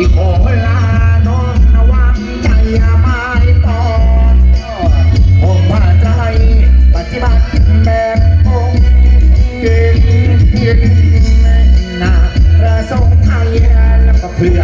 ที่ขอลาน้องนวันใจไม้ปอนผมว่าใจปฏิบัติแบบองค์เก่งเก่งนาประสงค์ไทยแล้วก็เพื่อ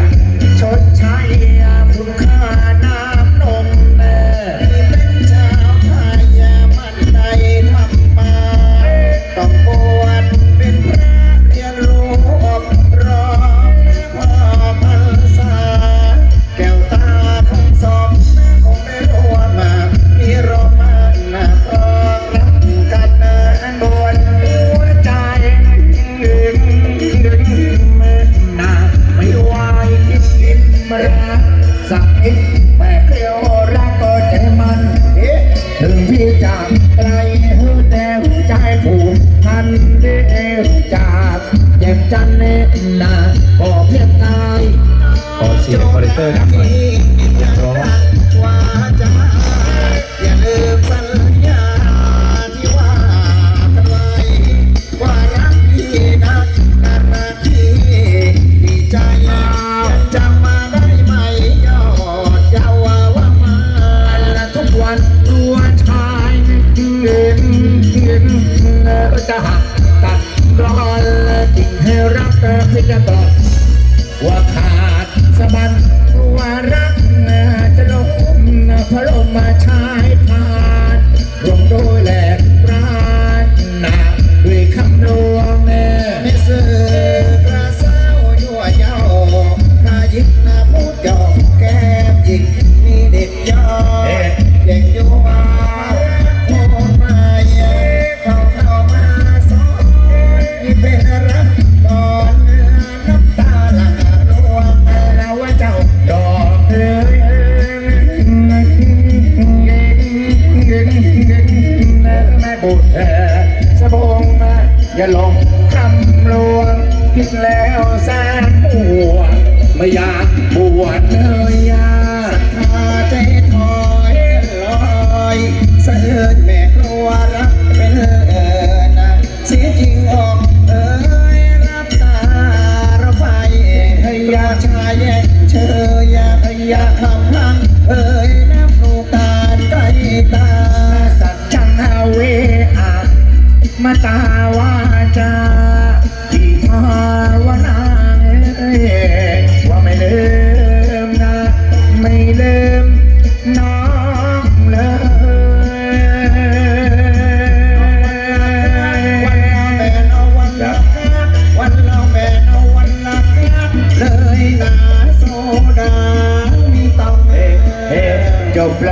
ไรเต็ใจผูกพันเดจากเจ็บจันเนนาก็เพียงตายขอเสียงคอร์เตอร์ดังหน่อย ว่าขาดสะบันว่ารักจะล้มพระลมมาชายพาดลงโดยแล พูดแท้สะบงมาอย่าลงคำลวงคิดแล้วสร้างหัวไม่อยากบวชเนื้ down.